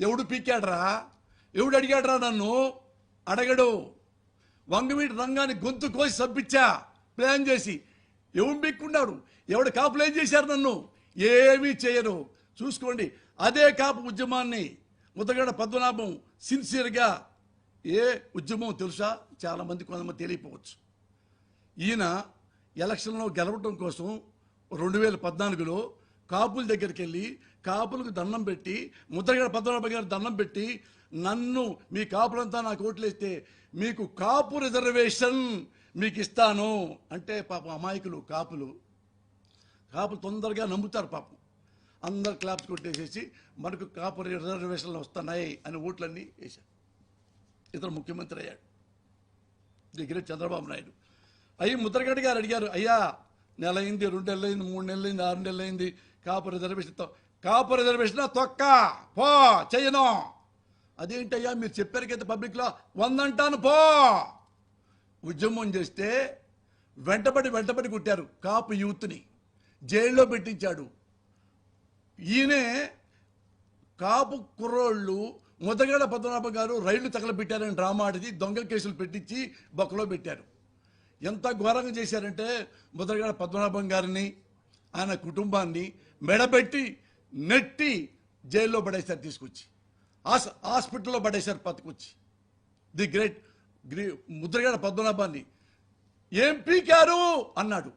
ఎవడు పీకాడ్రా? ఎవడు అడిగాడ్రా నన్ను? అడగడు. వంగవీటి రంగాన్ని గొంతు కోసి సబ్బిచ్చా ప్లాన్ చేసి. ఎవడు పీక్కున్నాడు ఎవడు కాపులు ఏం చేశారు నన్ను? ఏమీ చేయరు చూసుకోండి. అదే కాపు ఉద్యమాన్ని ముద్దగడ పద్మనాభం సిన్సియర్గా ఏ ఉద్యమం తెలుసా? చాలామంది కొంతమంది తెలియపోవచ్చు ఈయన ఎలక్షన్లో గెలవటం కోసం రెండు వేల పద్నాలుగులో కాపుల దగ్గరికి వెళ్ళి కాపులకు దండం పెట్టి ముద్రగడ పద్మనాభ గారు దండం పెట్టి నన్ను మీ కాపులంతా నాకు ఓట్లేస్తే మీకు కాపు రిజర్వేషన్ మీకు ఇస్తాను అంటే పాపం అమాయకులు కాపులు. కాపులు తొందరగా నమ్ముతారు పాపం. అందరు క్లాప్స్ కొట్టేసేసి మనకు కాపు రిజర్వేషన్లు వస్తున్నాయి అని ఓట్లన్నీ వేశారు. ఇతను ముఖ్యమంత్రి అయ్యాడు. దగ్గర చంద్రబాబు నాయుడు. అయ్యి ముద్రగడ్డ గారు అడిగారు అయ్యా నెల అయింది రెండు నెలలైంది మూడు నెలలైంది ఆరు నెలలైంది కాపు రిజర్వేషన్ కాపు రిజర్వేషన్ తొక్క. పో చెయ్యను. అదేంటయ్యా మీరు చెప్పారు కదా పబ్లిక్లో వందంటాను పో. ఉద్యమం చేస్తే వెంటబడి వెంటబడి కొట్టారు కాపు యూత్ని. జైల్లో పెట్టించాడు. ఈయనే కాపు కుర్రోళ్ళు ముద్దగడ పద్మనాభ గారు రైళ్ళు తగలబెట్టారని డ్రామా ఆడిది దొంగ కేసులు పెట్టించి బొక్కలో పెట్టారు. ఎంత ఘోరంగా చేశారంటే ముదగడ పద్మనాభం గారిని ఆయన కుటుంబాన్ని మెడబెట్టి నెట్టి జైల్లో పడేశారు తీసుకొచ్చి. హాస్ హాస్పిటల్లో పడేశారు పట్టుకొచ్చి. ది గ్రేట్ గ్రీ ముద్రగడ పద్మనాభాన్ని. ఏం పీకారు? అన్నాడు.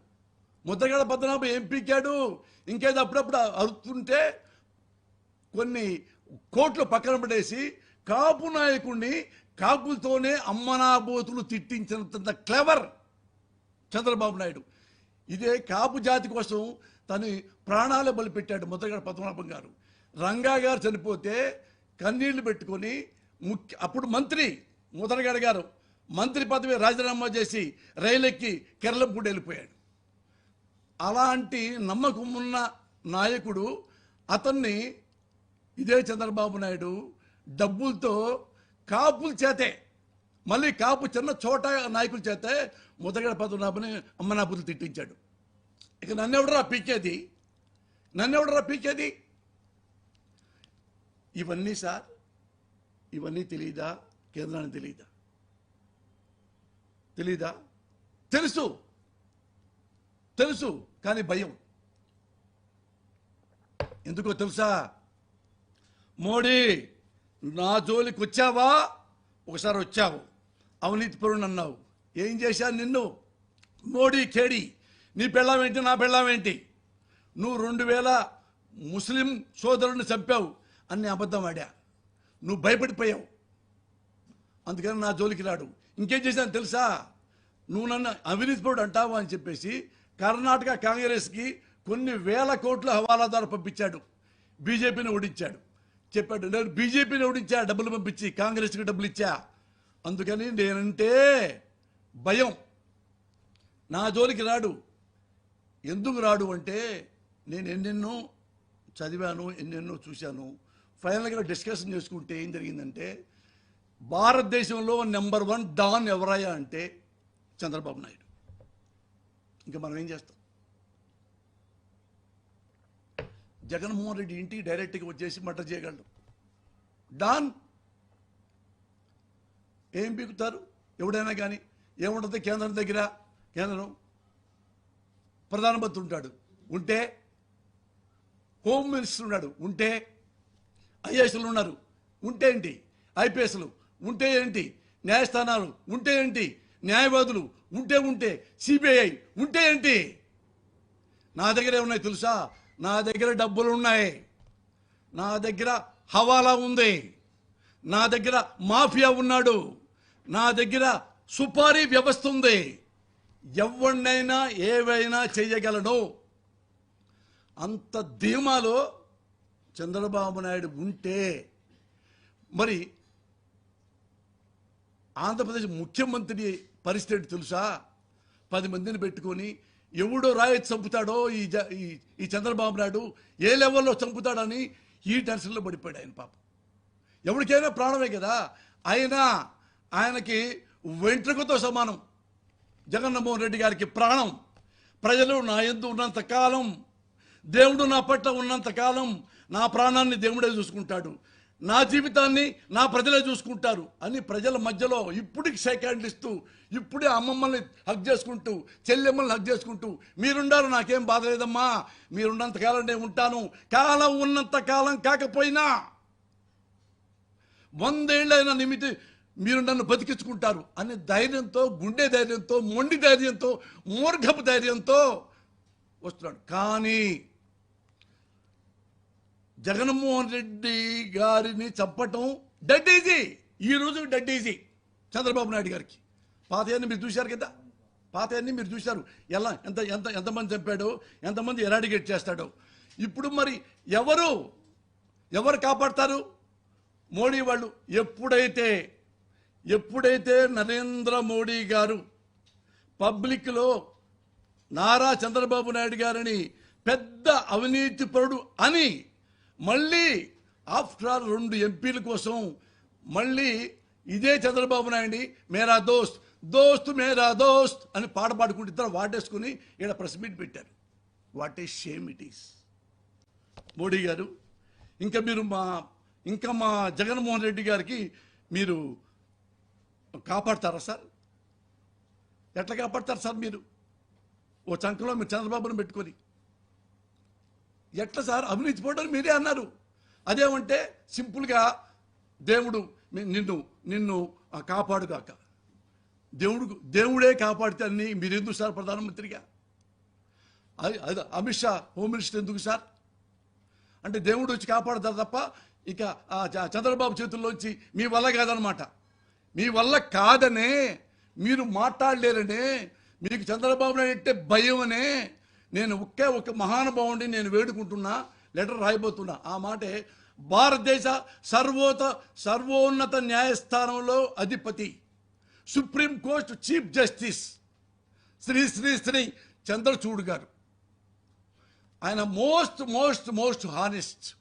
ముద్రగడ పద్మనాభం ఏం పీకాడు? ఇంకేదో అప్పుడప్పుడు అరుతుంటే కొన్ని కోట్లు పక్కన పడేసి కాపు నాయకుడిని కాపులతోనే అమ్మనాబోతులు తిట్టించినంత క్లెవర్ చంద్రబాబు నాయుడు. ఇదే కాపు జాతి కోసం తను ప్రాణాలు బలిపెట్టాడు ముద్రగడ పద్మనాభం గారు. రంగా గారు చనిపోతే కన్నీళ్ళు పెట్టుకొని ముఖ్య అప్పుడు మంత్రి ముద్రగడ గారు మంత్రి పదవి రాజీనామా చేసి రైలెక్కి కేరళంపూడి వెళ్ళిపోయాడు. అలాంటి నమ్మకం ఉన్న నాయకుడు అతన్ని ఇదే చంద్రబాబు నాయుడు డబ్బులతో కాపుల చేతే మళ్ళీ కాపు చిన్న చోట నాయకుల చేతే ముద్రగడ పద్మనాభని అమ్మనాపులు తిట్టించాడు. ఇక నన్నెవడరా పీకేది? నన్నెవడరా పీకేది? ఇవన్నీ సార్ ఇవన్నీ తెలియదా కేంద్రానికి తెలియదా తెలీదా? తెలుసు. తెలుసు కానీ భయం. ఎందుకో తెలుసా? మోడీ నా జోలికి వచ్చావా? ఒకసారి వచ్చావు. అవినీతి అన్నావు. ఏం చేశాను నిన్ను? మోడీ ఖేడీ నీ పెళ్ళామేంటి నా పెళ్ళామేంటి? నువ్వు రెండు వేల ముస్లిం సోదరుని చంపావు అన్ని అబద్ధం ఆడా. నువ్వు భయపడిపోయావు. అందుకని నా జోలికి రాడు. ఇంకేం చేశాను తెలుసా? నువ్వు నన్ను అవినీతిపరుడు అంటావు అని చెప్పేసి కర్ణాటక కాంగ్రెస్కి కొన్ని వేల కోట్ల హవాలాదారు పంపించాడు. బీజేపీని ఓడించాడు. చెప్పాడు నేను బీజేపీని ఓడించా డబ్బులు పంపించి కాంగ్రెస్కి డబ్బులు ఇచ్చా. అందుకని నేనంటే భయం. నా జోలికి రాడు. ఎందుకు రాడు అంటే నేను ఎన్నెన్నో చదివాను ఎన్నెన్నో చూశాను. ఫైనల్గా డిస్కషన్ చేసుకుంటే ఏం జరిగిందంటే భారతదేశంలో నెంబర్ వన్ డాన్ ఎవరయ్యా అంటే చంద్రబాబు నాయుడు. ఇంకా మనం ఏం చేస్తాం? జగన్మోహన్ రెడ్డి ఇంటికి డైరెక్ట్గా వచ్చేసి మర్డర్ చేయగలడు. డాన్ ఏం పీకుతారు? ఎవడైనా కానీ ఏముంటుంది కేంద్రం దగ్గర? కేంద్రం ప్రధానమంత్రి ఉంటాడు. ఉంటే హోమ్ మినిస్టర్ ఉన్నాడు. ఉంటే ఐఏఎస్లు ఉన్నారు. ఉంటే ఏంటి? ఐపీఎస్లు. ఉంటే ఏంటి? న్యాయస్థానాలు. ఉంటే ఏంటి? న్యాయవాదులు. ఉంటే ఉంటే సిబిఐ. ఉంటే ఏంటి? నా దగ్గరే ఉన్నాయి తెలుసా? నా దగ్గర డబ్బులు ఉన్నాయి. నా దగ్గర హవాలా ఉంది. నా దగ్గర మాఫియా ఉన్నాడు. నా దగ్గర సుపారీ వ్యవస్థ ఉంది. ఎవడినైనా ఏవైనా చేయగలను అంత ధీమాలో చంద్రబాబు నాయుడు ఉంటే మరి ఆంధ్రప్రదేశ్ ముఖ్యమంత్రి పరిస్థితి తెలుసా? పది మందిని పెట్టుకొని ఎవడో రాయి చంపుతాడో ఈ జ- ఈ- ఈ చంద్రబాబు నాయుడు ఏ లెవెల్లో చంపుతాడని ఈ టెన్షన్లో పడిపోయాడు ఆయన పాపం. ఎవరికైనా ప్రాణమే కదా. అయినా ఆయనకి వెంట్రుకతో సమానం. జగన్మోహన్ రెడ్డి గారికి ప్రాణం. ప్రజలు నా ఎందు ఉన్నంత కాలం దేవుడు నా పట్ల ఉన్నంత కాలం నా ప్రాణాన్ని దేవుడే చూసుకుంటాడు. నా జీవితాన్ని నా ప్రజలే చూసుకుంటారు అని ప్రజల మధ్యలో ఇప్పటికి సెకండ్ ఇస్తూ ఇప్పుడే అమ్మమ్మల్ని హక్ చేసుకుంటూ చెల్లెమ్మల్ని హక్ చేసుకుంటూ మీరుండారు నాకేం బాధ లేదమ్మా. మీరున్నంత కాలం నేను ఉంటాను. కాలం ఉన్నంత కాలం కాకపోయినా వందేళ్ళైన నిమితి మీరు నన్ను బతికించుకుంటారు అనే ధైర్యంతో గుండె ధైర్యంతో మొండి ధైర్యంతో మూర్ఘపు ధైర్యంతో వస్తున్నాడు. కానీ జగన్మోహన్ రెడ్డి గారిని చంపటం డెడ్ ఈజీ ఈ రోజు డెడ్ ఈజీ చంద్రబాబు నాయుడు గారికి. పాతయాన్ని మీరు చూశారు కదా? పాతయాన్ని మీరు చూశారు. ఎలా? ఎంత ఎంత ఎంతమంది చంపాడో ఎంతమంది ఎరాడిగేట్ చేస్తాడో. ఇప్పుడు మరి ఎవరు? ఎవరు కాపాడతారు? మోడీ వాళ్ళు ఎప్పుడైతే ఎప్పుడైతే నరేంద్ర మోడీ గారు పబ్లిక్లో నారా చంద్రబాబు నాయుడు గారిని పెద్ద అవినీతిపరుడు అని మళ్ళీ ఆఫ్టర్ ఆల్ రెండు ఎంపీల కోసం మళ్ళీ ఇదే చంద్రబాబు నాయుడిని మేరా దోస్త్ దోస్త్ మేరా దోస్త్ అని పాట పాడుకుంటే ఇద్దరు వాటేసుకుని ఇక్కడ ప్రెస్ మీట్ పెట్టారు. What is shame it is. Modi గారు ఇంకా మీరు మా ఇంకా మా జగన్మోహన్ రెడ్డి గారికి మీరు కాపాడతారా సార్? ఎట్లా కాపాడతారు సార్ మీరు? ఓ చంకలో మీరు చంద్రబాబును పెట్టుకొని. ఎట్లా సార్? అవినీతి పోవడం మీరే అన్నారు. అదేమంటే సింపుల్గా దేవుడు నిన్ను నిన్ను కాపాడుగాక. దేవుడు దేవుడే కాపాడితే అన్ని మీరు ఎందుకు సార్ ప్రధానమంత్రిగా? అది అది అమిత్ షా హోమ్ మినిస్టర్ ఎందుకు సార్? అంటే దేవుడు వచ్చి కాపాడతారు తప్ప ఇక ఆ చ- చంద్రబాబు చేతుల్లోంచి మీ వల్ల కాదనమాట. మీ వల్ల కాదనే మీరు మాట్లాడలేరనే మీకు చంద్రబాబు నాయుడు అంటే భయమనే నేను ఒకే ఒక మహానుభావుడిని నేను వేడుకుంటున్నా లెటర్ రాయబోతున్నా. ఆ మాటే భారతదేశ సర్వోత సర్వోన్నత న్యాయస్థానంలో అధిపతి supreme court chief justice Shri Shri Shri Chandrachud గారు. ఆయన మోస్ట్ మోస్ట్ మోస్ట్ హానెస్ట్.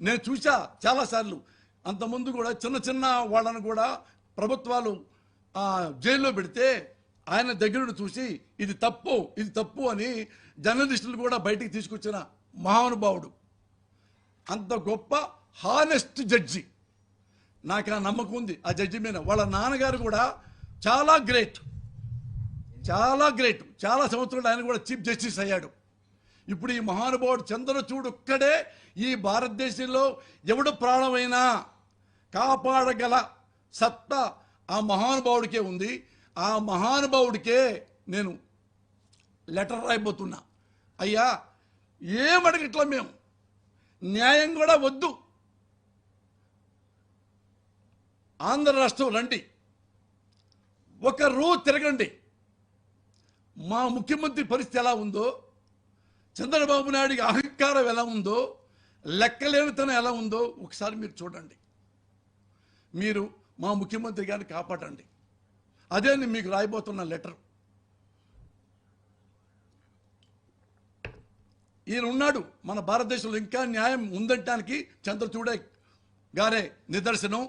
నేను చూసా చాలాసార్లు అంతకుముందు కూడా చిన్న చిన్న వాళ్ళను కూడా ప్రభుత్వాలు జైల్లో పెడితే ఆయన దగ్గరుండి చూసి ఇది తప్పు ఇది తప్పు అని జర్నలిస్టులు కూడా బయటికి తీసుకొచ్చిన మహానుభావుడు. అంత గొప్ప హానెస్ట్ జడ్జి నాకు ఆ నమ్మకం ఉంది ఆ జడ్జి మీద. వాళ్ళ నాన్నగారు కూడా చాలా గ్రేట్ చాలా గ్రేట్ చాలా సంవత్సరాలు ఆయన కూడా చీఫ్ జస్టిస్ అయ్యాడు. ఇప్పుడు ఈ మహానుభావుడు చంద్రచూడు ఒక్కడే ఈ భారతదేశంలో ఎవడు ప్రాణమైనా కాపాడగల సత్తా ఆ మహానుభావుడికే ఉంది. ఆ మహానుభావుడికే నేను లెటర్ రాయిపోతున్నా అయ్యా ఏమడగట్లా మేము? న్యాయం కూడా వద్దు. ఆంధ్ర రాష్ట్రం రండి. ఒక రూ తిరగండి. మా ముఖ్యమంత్రి పరిస్థితి ఎలా ఉందో చంద్రబాబు నాయుడికి అహంకారం ఎలా ఉందో లెక్కలేనితనం ఎలా ఉందో ఒకసారి మీరు చూడండి. మీరు మా ముఖ్యమంత్రి గారిని కాపాడండి. అదే నేను మీకు రాయబోతున్న లెటర్. ఈయన ఉన్నాడు మన భారతదేశంలో ఇంకా న్యాయం ఉందటానికి చంద్రచూడే గారే నిదర్శనం.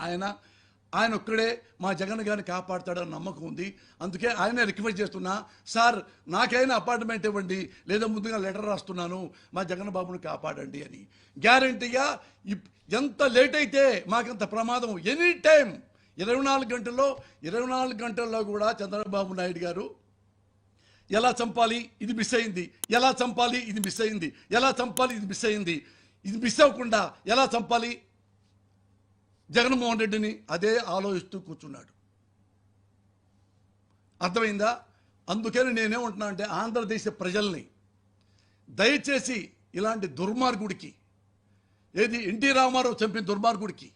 ఆయన ఆయన ఒక్కడే మా జగన్ గారిని కాపాడుతాడని నమ్మకం ఉంది. అందుకే ఆయన రిక్వెస్ట్ చేస్తున్నా సార్ నాకైనా అపార్ట్మెంట్ ఇవ్వండి లేదా ముందుగా లెటర్ రాస్తున్నాను మా జగన్ బాబుని కాపాడండి అని. గ్యారంటీగా ఎంత లేట్ అయితే మాకంత ప్రమాదం. ఎనీ టైం ఇరవై నాలుగు గంటల్లో ఇరవై నాలుగు గంటల్లో కూడా చంద్రబాబు నాయుడు గారు ఎలా చంపాలి? ఇది మిస్ అయింది. ఎలా చంపాలి? ఇది మిస్ అయింది. ఎలా చంపాలి? ఇది మిస్ అయింది. ఇది మిస్ అవ్వకుండా ఎలా చంపాలి? జగన్మోహన్ రెడ్డిని అదే ఆలోచిస్తూ కూర్చున్నాడు. అర్థమైందా? అందుకని నేనేమంటున్నా అంటే ఆంధ్రదేశ ప్రజల్ని దయచేసి ఇలాంటి దుర్మార్గుడికి ఏది ఎన్టీ రామారావు చంపిన దుర్మార్గుడికి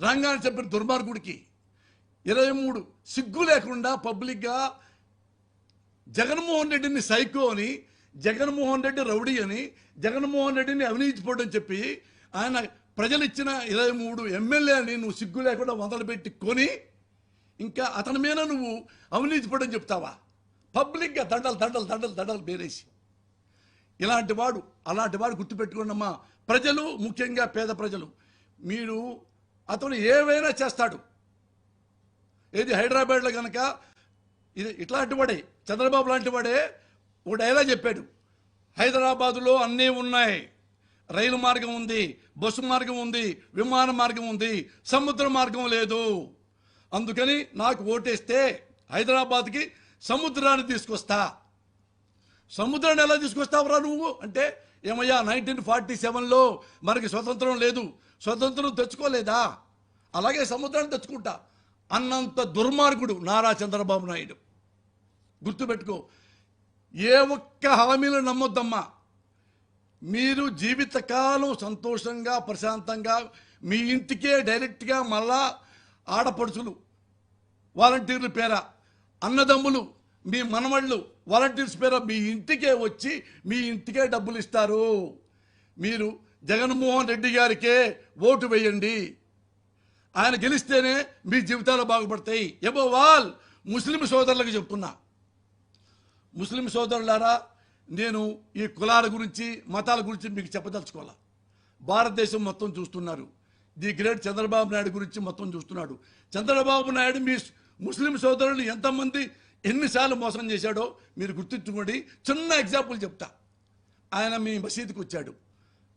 రంగాన్ని చంపిన దుర్మార్గుడికి ఇరవై మూడు సిగ్గు లేకుండా పబ్లిక్గా జగన్మోహన్ రెడ్డిని సైకో అని జగన్మోహన్ రెడ్డి రౌడీ అని జగన్మోహన్ రెడ్డిని అవినీతిపోడని చెప్పి ఆయన ప్రజలు ఇచ్చిన ఇరవై మూడు ఎమ్మెల్యేని నువ్వు సిగ్గు లేకుండా మొదలుపెట్టి కొని ఇంకా అతని మీద నువ్వు అవినీతిపోవడం చెప్తావా? పబ్లిక్గా దండలు దండలు దండలు దండలు బేరేసి ఇలాంటి వాడు అలాంటి వాడు గుర్తుపెట్టుకున్నమ్మా ప్రజలు ముఖ్యంగా పేద ప్రజలు మీరు అతను ఏవైనా చేస్తాడు. ఏది హైదరాబాద్లో కనుక ఇది ఇట్లాంటి వాడే చంద్రబాబు లాంటి వాడే ఒక డైలాగ్ చెప్పాడు. హైదరాబాదులో అన్నీ ఉన్నాయి. రైలు మార్గం ఉంది బస్సు మార్గం ఉంది విమాన మార్గం ఉంది సముద్ర మార్గం లేదు. అందుకని నాకు ఓటేస్తే హైదరాబాద్కి సముద్రాన్ని తీసుకొస్తా. సముద్రాన్ని ఎలా తీసుకొస్తావురా నువ్వు? అంటే ఏమయ్యా నైన్టీన్ ఫార్టీ సెవెన్లో మనకి స్వతంత్రం లేదు. స్వతంత్రం తెచ్చుకోలేదా? అలాగే సముద్రాన్ని తెచ్చుకుంటా. అన్నంత దుర్మార్గుడు నారా చంద్రబాబు నాయుడు. గుర్తుపెట్టుకో ఏ ఒక్క హామీలు నమ్మొద్దమ్మా. మీరు జీవితకాలం సంతోషంగా ప్రశాంతంగా మీ ఇంటికే డైరెక్ట్గా మళ్ళా ఆడపడుచులు వాలంటీర్ల పేర అన్నదమ్ములు మీ మనవళ్ళు వాలంటీర్స్ పేర మీ ఇంటికే వచ్చి మీ ఇంటికే డబ్బులు ఇస్తారు మీరు జగన్మోహన్ రెడ్డి గారికే ఓటు వేయండి. ఆయన గెలిస్తేనే మీ జీవితాలు బాగుపడతాయి. ఎబో వాల్ ముస్లిం సోదరులకు చెప్తున్నా. ముస్లిం సోదరులారా నేను ఈ కులాల గురించి మతాల గురించి మీకు చెప్పదలుచుకోవాలా? భారతదేశం మొత్తం చూస్తున్నారు. ది గ్రేట్ చంద్రబాబు నాయుడు గురించి మొత్తం చూస్తున్నాడు. చంద్రబాబు నాయుడు మీ ముస్లిం సోదరులు ఎంతమంది ఎన్నిసార్లు మోసం చేశాడో మీరు గుర్తుంచుకోండి. చిన్న ఎగ్జాంపుల్ చెప్తా. ఆయన మీ మసీదుకి వచ్చాడు.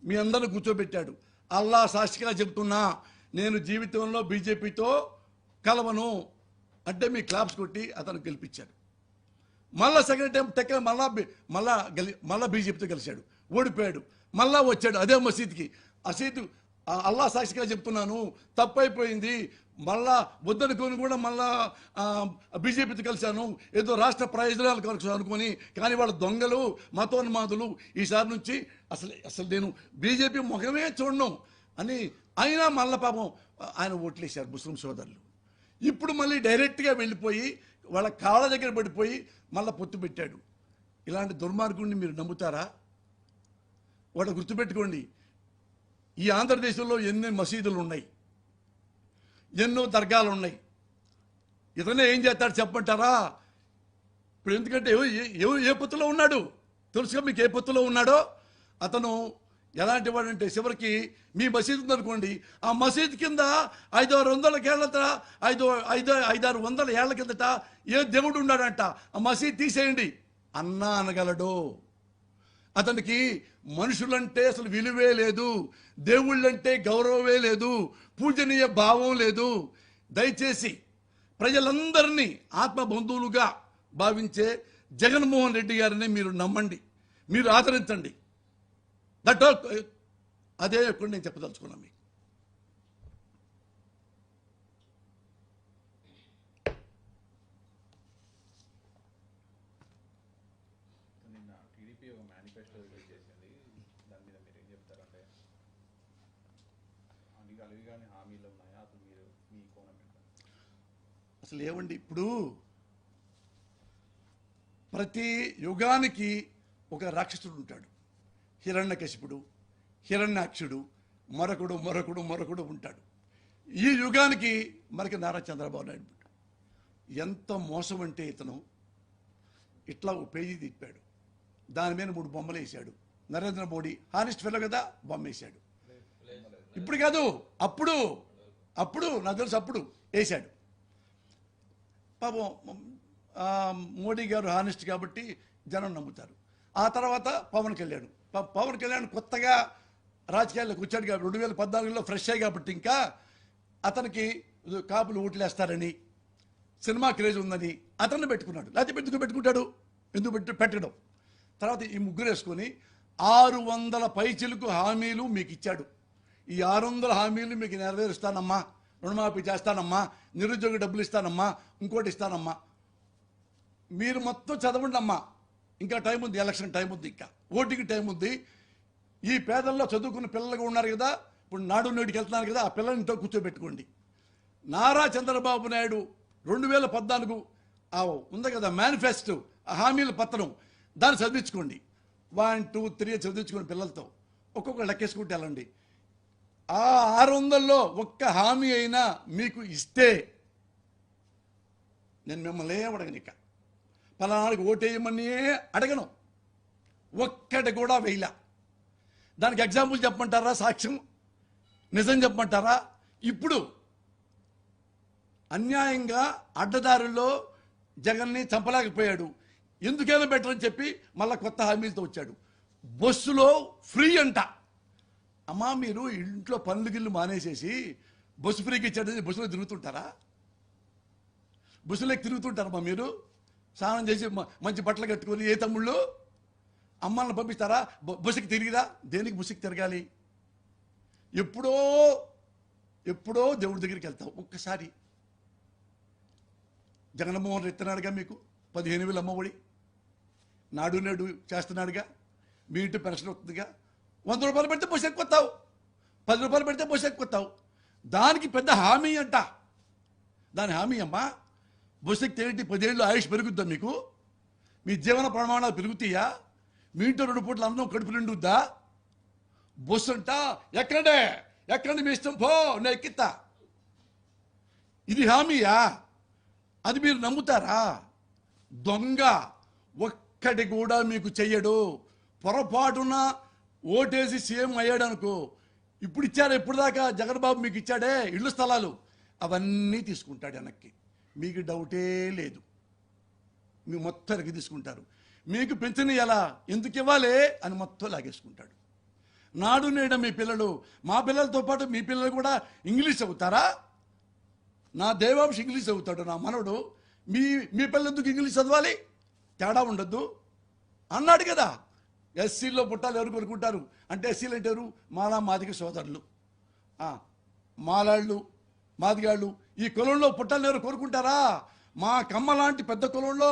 మీ అందరిని కూర్చోబెట్టాడు. అల్లా సాక్షిగా చెప్తున్నా నేను జీవితంలో బీజేపీతో కలవను. అంటే మీ క్లాప్స్ కొట్టి అతను గెలిపించాడు. మళ్ళా సెకండ్ టైం టెక్క మళ్ళా మళ్ళా గెలి మళ్ళా బీజేపీతో కలిశాడు. ఓడిపోయాడు. మళ్ళా వచ్చాడు అదే మసీద్కి. ఆ సీటు అల్లా సాక్షిగా చెప్తున్నాను. తప్పైపోయింది. మళ్ళా వద్దనుకొని కూడా మళ్ళా బీజేపీతో కలిశాను. ఏదో రాష్ట్ర ప్రయోజనాలు కొరకు అనుకొని. కానీ వాళ్ళ దొంగలు మతోన్మాదులు ఈసారి నుంచి అసలు అసలు నేను బీజేపీ ముఖమే చూడను అని అయినా మళ్ళా పాపం ఆయన ఓట్లేశారు ముస్లిం సోదరులు. ఇప్పుడు మళ్ళీ డైరెక్ట్గా వెళ్ళిపోయి వాళ్ళ కాళ్ళ దగ్గర పడిపోయి మళ్ళీ పొత్తు పెట్టాడు. ఇలాంటి దుర్మార్గుడిని మీరు నమ్ముతారా? వాడు గుర్తుపెట్టుకోండి. ఈ ఆంధ్రదేశంలో ఎన్ని మసీదులు ఉన్నాయి. ఎన్నో దర్గాలు ఉన్నాయి. ఇతనే ఏం చేస్తాడు చెప్పంటారా ఇప్పుడు ఎందుకంటే ఏ- ఏ పొత్తులో ఉన్నాడు? తెలుసుగా మీకు ఏ పొత్తులో ఉన్నాడో? అతను ఎలాంటి వాడంటే చివరికి మీ మసీదు ఉందనుకోండి ఆ మసీద్ కింద ఐదు ఆరు వందల ఏళ్ళత ఐదు ఐదు ఐదారు వందల ఏళ్ళ కిందట ఏ దేవుడు ఉన్నాడంట? ఆ మసీద్ తీసేయండి. అన్నా అనగలడు. అతనికి మనుషులంటే అసలు విలువే లేదు దేవుళ్ళంటే గౌరవమే లేదు పూజనీయ భావం లేదు. దయచేసి ప్రజలందరినీ ఆత్మ బంధువులుగా భావించే జగన్మోహన్ రెడ్డి గారిని మీరు నమ్మండి మీరు ఆదరించండి. దట్ అదే ఇప్పుడు నేను చెప్పదలుచుకున్నాను మీకు. అసలు ఏమండి ఇప్పుడు ప్రతి యుగానికి ఒక రాక్షసుడు ఉంటాడు. హిరణ్యకశిపుడు హిరణ్యాక్షుడు మరొకడు మరొకడు మరొకడు ఉంటాడు. ఈ యుగానికి మనకి నారా చంద్రబాబు నాయుడు ఎంత మోసం అంటే ఇతను ఇట్లా ఒక పేజీ తిప్పాడు. దాని మీద మూడు బొమ్మలు వేసాడు నరేంద్ర మోడీ హానెస్ట్ ఫెలో కదా బొమ్మ వేశాడు ఇప్పుడు కాదు అప్పుడు అప్పుడు నాకు తెలుసు అప్పుడు వేశాడు. పాపం మోడీ గారు హానెస్ట్ కాబట్టి జనం నమ్ముతారు. ఆ తర్వాత పవన్ కళ్యాణ్. పవన్ కళ్యాణ్ కొత్తగా రాజకీయాల్లోకి వచ్చాడు కాబట్టి రెండు వేల పద్నాలుగులో ఫ్రెష్ అయ్యి కాబట్టి ఇంకా అతనికి కాపులు ఓట్లేస్తారని సినిమా క్రేజ్ ఉందని అతన్ని పెట్టుకున్నాడు. లేకపోతే ఎందుకు పెట్టుకుంటాడు? ఎందుకు పెట్టి పెట్టడం? తర్వాత ఈ ముగ్గురు వేసుకొని ఆరు వందల పైచిలకు హామీలు మీకు ఇచ్చాడు. ఈ ఆరు వందల హామీలు మీకు నెరవేరుస్తానమ్మా. రుణమాఫీ చేస్తానమ్మా. నిరుద్యోగ డబ్బులు ఇస్తానమ్మా. ఇంకోటి ఇస్తానమ్మా. మీరు మొత్తం చదవండి అమ్మా ఇంకా టైం ఉంది ఎలక్షన్ టైం ఉంది ఇంకా. ఓటింగ్ టైం ఉంది. ఈ పేదల్లో చదువుకున్న పిల్లలు ఉన్నారు కదా ఇప్పుడు నాడు నేటికి వెళ్తున్నారు కదా ఆ పిల్లల్ని ఇంట్లో కూర్చోబెట్టుకోండి. నారా చంద్రబాబు నాయుడు రెండు వేల పద్నాలుగు ఆ ఉంది కదా మేనిఫెస్టో ఆ హామీల పత్రం దాన్ని చదివించుకోండి. వన్ టూ త్రీ చదివించుకోండి పిల్లలతో. ఒక్కొక్క లెక్కేసుకుంటే వెళ్ళండి. ఆ ఆరు వందల్లో ఒక్క హామీ అయినా మీకు ఇస్తే నేను మిమ్మల్ని ఏం పలానాడికి ఓటేయమని అడగను. ఒక్కటి కూడా వేయలే. దానికి ఎగ్జాంపుల్ చెప్పమంటారా సాక్ష్యం? నిజం చెప్పమంటారా? ఇప్పుడు అన్యాయంగా అడ్డదారుల్లో జగన్ని చంపలేకపోయాడు. ఎందుకైనా బెటర్ అని చెప్పి మళ్ళీ కొత్త హామీలతో వచ్చాడు. బస్సులో ఫ్రీ అంట. అమ్మా మీరు ఇంట్లో పనులు గిల్లు మానేసేసి బస్సు ఫ్రీకి ఇచ్చాడని బస్సులో తిరుగుతుంటారా? బస్సులోకి తిరుగుతుంటారమ్మా మీరు? స్నానం చేసి మంచి బట్టలు కట్టుకొని ఏ తమ్ముళ్ళు? అమ్మల్ని పంపిస్తారా? బుసికి తిరిగిదా తిరిగిరా? దేనికి బుసికి తిరగాలి? ఎప్పుడో ఎప్పుడో దేవుడి దగ్గరికి వెళ్తాం. ఒక్కసారి. జగన్మోహన్ రెడ్డి ఇస్తున్నాడుగా మీకు? పదిహేను వేలు అమ్మఒడి. నాడు నేడు చేస్తున్నాడుగా. మీ ఇంటి పెన్షన్ వస్తుందిగా. వంద రూపాయలు పెడితే బస్సు ఎక్కుతావు పది రూపాయలు పెడితే బస్సు ఎక్కుతావు దానికి పెద్ద హామీ అంట. దాని హామీ అమ్మా బస్సు ఎక్కితే ఏంటి? పదేళ్ళు ఆయుష్ పెరుగుద్దా మీకు? మీ జీవన ప్రమాణాలు పెరుగుతాయా? మీ ఇంట్లో రెండు పూట్ల అన్నం కడుపు నిండుద్దా? బస్సు అంట ఎక్కడే ఎక్కడ మీ ఇష్టం? పో నేను ఎక్కిత్తా. ఇది హామీయా? అది మీరు నమ్ముతారా? దొంగ ఒక్కటి కూడా మీకు చెయ్యడు. పొరపాటున ఓటేసి సీఎం అయ్యాడు అనుకో ఇప్పుడు ఇచ్చారు ఎప్పుడు దాకా జగన్ బాబు మీకు ఇచ్చాడే ఇళ్ళు స్థలాలు అవన్నీ తీసుకుంటాడు వెనక్కి. మీకు డౌటే లేదు. మీ మొత్తానికి తీసుకుంటారు. మీకు పెంచిన ఎలా? ఎందుకు ఇవ్వాలి? అని మొత్తం లాగేసుకుంటాడు. నాడు నేడ మీ పిల్లలు మా పిల్లలతో పాటు మీ పిల్లలు కూడా ఇంగ్లీష్ అవుతారా నా దేవాంశ ఇంగ్లీష్ చదువుతాడు నా మనవడు. మీ మీ పిల్లలు ఎందుకు ఇంగ్లీష్ చదవాలి? తేడా ఉండొద్దు. అన్నాడు కదా. ఎస్సీలో పుట్టాలు ఎవరు కొనుక్కుంటారు అంటే ఎస్సీలు అంటే ఎవరు మాలా మాదిగ సోదరులు. మాలాళ్ళు మాదిగాళ్ళు ఈ కులంలో పుట్టాలని ఎవరు కోరుకుంటారా? మా కమ్మ లాంటి పెద్ద కులంలో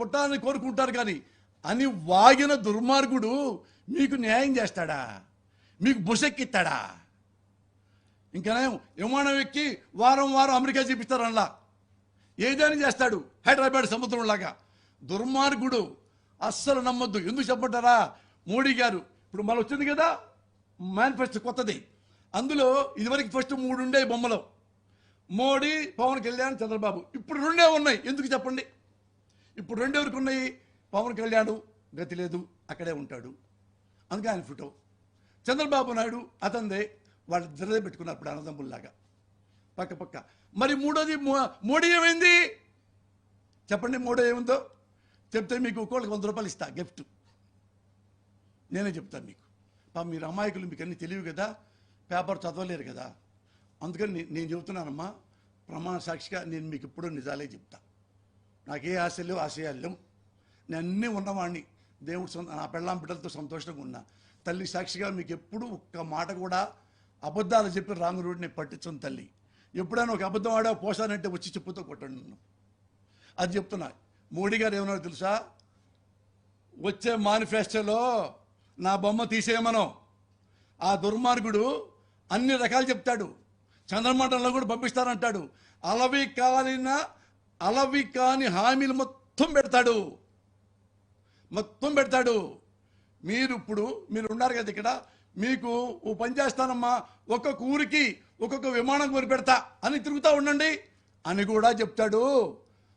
పుట్టాలని కోరుకుంటారు కానీ అని వాగిన దుర్మార్గుడు మీకు న్యాయం చేస్తాడా? మీకు బుసెక్కిస్తాడా? ఇంకా విమానం ఎక్కి వారం వారం అమెరికా చూపిస్తారు అందులో ఏదైనా చేస్తాడు హైదరాబాద్ సముద్రం లాగా. దుర్మార్గుడు అస్సలు నమ్మొద్దు. ఎందుకు చెప్పంటారా మోడీ గారు ఇప్పుడు మళ్ళీ వచ్చింది కదా మేనిఫెస్టో కొత్తది. అందులో ఇదివరకు ఫస్ట్ మూడు ఉండే బొమ్మలు. మోడీ పవన్ కళ్యాణ్ చంద్రబాబు. ఇప్పుడు రెండే ఉన్నాయి. ఎందుకు చెప్పండి? ఇప్పుడు రెండు వరకు ఉన్నాయి. పవన్ కళ్యాణ్ గతి లేదు. అక్కడే ఉంటాడు. అందుకే ఆయన ఫోటో. చంద్రబాబు నాయుడు అతందే వాళ్ళు జరదే పెట్టుకున్నారు ఇప్పుడు అన్నదమ్ముల్లాగా. పక్క పక్క. మరి మూడోది మోడీ ఏమైంది? చెప్పండి మూడో ఏముందో? చెప్తే మీకు ఒక్కోళ్ళకి వంద రూపాయలు ఇస్తా గిఫ్ట్. నేనే చెప్తాను మీకు. పాపం మీరు అమాయకులు మీకు అన్ని తెలియవు కదా. పేపర్ చదవలేరు కదా. అందుకని నేను చెబుతున్నానమ్మా ప్రమాణ సాక్షిగా నేను మీకు ఇప్పుడు నిజాలే చెప్తా. నాకే ఆశలు లేవు ఆశయాలు లేవు. నేను అన్నీ ఉన్నవాడిని దేవుడు నా పెళ్ళాం బిడ్డలతో సంతోషంగా ఉన్నా. తల్లి సాక్షిగా మీకు ఎప్పుడు ఒక్క మాట కూడా అబద్ధాలు చెప్పి రాంగ్ రూట్ పట్టించను తల్లి. ఎప్పుడైనా ఒక అబద్ధం ఆడా పోసానంటే వచ్చి చెప్పుతో కొట్టండి నన్ను. అది చెప్తున్నా. మోడీ గారు ఏమన్నారో తెలుసా? వచ్చే మేనిఫెస్టోలో నా బొమ్మ తీసేయమనం. ఆ దుర్మార్గుడు అన్ని రకాలు చెప్తాడు. చంద్రమండలంలో కూడా పంపిస్తారంటాడు. అలవి కాలిన అలవి కాని హామీలు మొత్తం పెడతాడు. మొత్తం పెడతాడు. మీరు ఇప్పుడు మీరు ఉన్నారు కదా ఇక్కడ మీకు ఓ పని చేస్తానమ్మా ఒక్కొక్క ఊరికి ఒక్కొక్క విమానం కొని పెడతా అని తిరుగుతూ ఉండండి అని కూడా చెప్తాడు.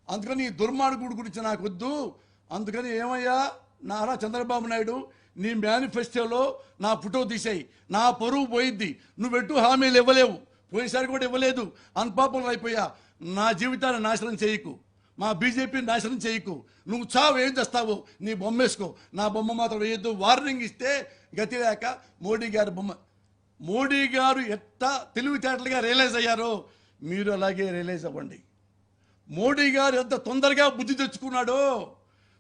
అందుకని ఈ దుర్మార్గుడు గురించి నాకు వద్దు. అందుకని ఏమయ్యా నారా చంద్రబాబు నాయుడు నీ మేనిఫెస్టోలో నా ఫోటో తీసేయి. నా పరువు పోయిద్ది. నువ్వెట్టు హామీలు ఇవ్వలేవు. పోయినసారి కూడా ఇవ్వలేదు. అన్పాపులర్ అయిపోయా. నా జీవితాన్ని నాశనం చేయకు. మా బీజేపీ నాశనం చేయకు. నువ్వు చావు ఏం చేస్తావు నీ బొమ్మ వేసుకో నా బొమ్మ మాత్రం వేయద్దు వార్నింగ్ ఇస్తే గతి లేక మోడీ గారి బొమ్మ. మోడీ గారు ఎంత తెలివితేటలుగా రియలైజ్ అయ్యారో మీరు అలాగే రియలైజ్ అవ్వండి. మోడీ గారు ఎంత తొందరగా బుద్ధి తెచ్చుకున్నాడో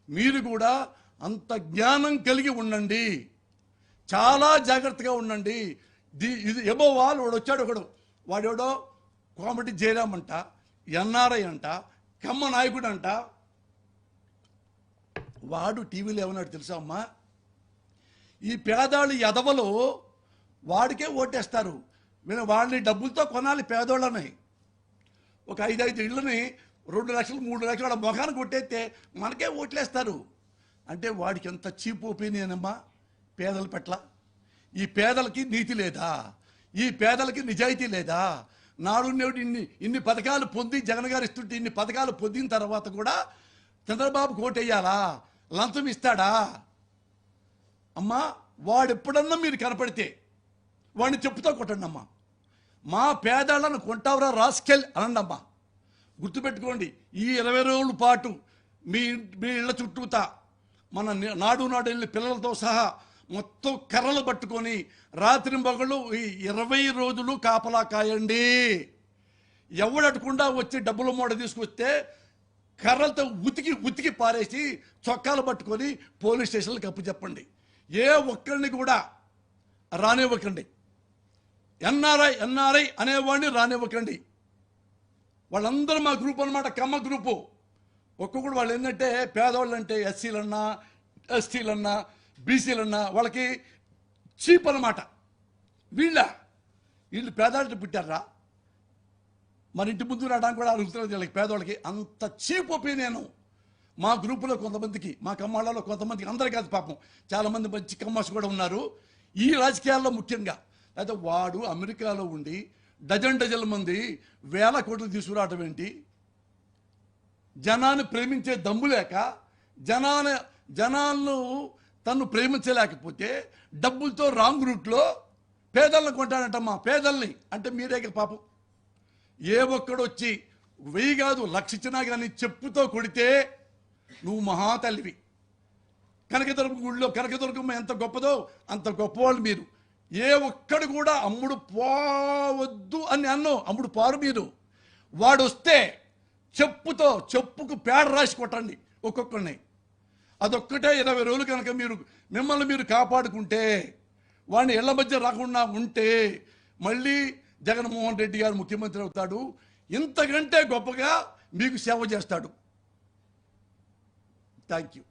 మీరు కూడా అంత జ్ఞానం కలిగి ఉండండి. చాలా జాగ్రత్తగా ఉండండి. ది ఇది ఎబో వాళ్ళు వాడు వచ్చాడు ఒకడు. వాడెవడో కోమటి జయరామ్ అంట ఎన్ఆర్ఐ అంట కమ్మ నాయకుడు అంట. వాడు టీవీలో ఏమన్నాడు తెలుసా అమ్మా? ఈ పేదాళ్ళు ఎదవలు వాడికే ఓటేస్తారు. వీళ్ళు వాళ్ళని డబ్బులతో కొనాలి పేదోళ్ళని. ఒక ఐదు ఐదు ఇళ్ళని రెండు లక్షలు మూడు లక్షలు వాళ్ళ ముఖాన్ని కొట్టేస్తే మనకే ఓట్లేస్తారు. అంటే వాడికి ఎంత చీప్ ఒపీనియన్ అమ్మా? పేదల పట్ల. ఈ పేదలకి నీతి లేదా? ఈ పేదలకి నిజాయితీ లేదా? నాడు నేడు ఇన్ని ఇన్ని పథకాలు పొంది జగన్ గారు ఇస్తుంటే ఇన్ని పథకాలు పొందిన తర్వాత కూడా చంద్రబాబు కోటేయాలా లంచం ఇస్తాడా? అమ్మా వాడెప్పుడన్నా మీరు కనపడితే వాడిని చెప్పుతో కొట్టండి అమ్మా మా పేదలను కొంటావరా రాసుకెళ్ళి అనండమ్మా. గుర్తుపెట్టుకోండి ఈ ఇరవై రోజుల పాటు మీ మీ ఇళ్ళ చుట్టూతా మన నాడు నాడు వెళ్ళిన పిల్లలతో సహా మొత్తం కర్రలు పట్టుకొని రాత్రి మొగలు ఈ ఇరవై రోజులు కాపలా కాయండి. ఎవడకుండా వచ్చి డబ్బుల మూడ తీసుకొస్తే కర్రలతో ఉతికి ఉతికి పారేసి చొక్కాలు పట్టుకొని పోలీస్ స్టేషన్లకు అప్పు చెప్పండి. ఏ ఒక్కరిని కూడా రానివ్వకండి. ఎన్ఆర్ఐ ఎన్ఆర్ఐ అనేవాడిని రానివ్వకండి. వాళ్ళందరూ మా గ్రూప్ అన్నమాట కమ్మ గ్రూపు. ఒక్కొక్కడు వాళ్ళు ఏంటంటే పేదవాళ్ళు అంటే ఎస్సీలన్నా ఎస్టీలన్నా బీసీలన్నా వాళ్ళకి చీప్ అన్నమాట. వీళ్ళ వీళ్ళు పేదవాళ్ళు పుట్టారా? మన ఇంటి ముందు రావడానికి కూడా అడుగుతున్నారు వీళ్ళకి పేదవాళ్ళకి. అంత చీప్ నేను మా గ్రూపులో కొంతమందికి మా కమ్మాళ్ళలో కొంతమందికి అందరు కాదు పాపం. చాలామంది మంచి కమ్మాస్ కూడా ఉన్నారు. ఈ రాజకీయాల్లో ముఖ్యంగా. అయితే వాడు అమెరికాలో ఉండి డజన్ డజన్ల మంది వేల కోట్లు తీసుకురావటం ఏంటి? జనాన్ని ప్రేమించే దమ్ము లేక జనాన్ని జనాలను తను ప్రేమించలేకపోతే డబ్బులతో రాంగ్ రూట్లో పేదలను కొంటాడంటమ్మా పేదల్ని. అంటే మీరే ఇక పాపం. ఏ ఒక్కడు వచ్చి వెయ్యి కాదు లక్ష ఇచ్చినా కానీ చెప్పుతో కొడితే నువ్వు మహాతల్లివి కనకదుర్గ గుడిలో కనకదుర్గమ్మ ఎంత గొప్పదో అంత గొప్పవాళ్ళు మీరు. ఏ ఒక్కడు కూడా అమ్ముడు పోవద్దు అని అన్నో అమ్ముడు పారు మీరు. వాడు వస్తే చెప్పుతో చెప్పుకు పేడ రాసి కొట్టండి ఒక్కొక్కడిని. అదొక్కటే ఇరవై రోజులు కనుక మీరు మిమ్మల్ని మీరు కాపాడుకుంటే వాడిని ఇళ్ళ మధ్య రాకుండా ఉంటే మళ్ళీ జగన్మోహన్ రెడ్డి గారు ముఖ్యమంత్రి అవుతాడు. ఇంతకంటే గొప్పగా మీకు సేవ చేస్తాడు. Thank you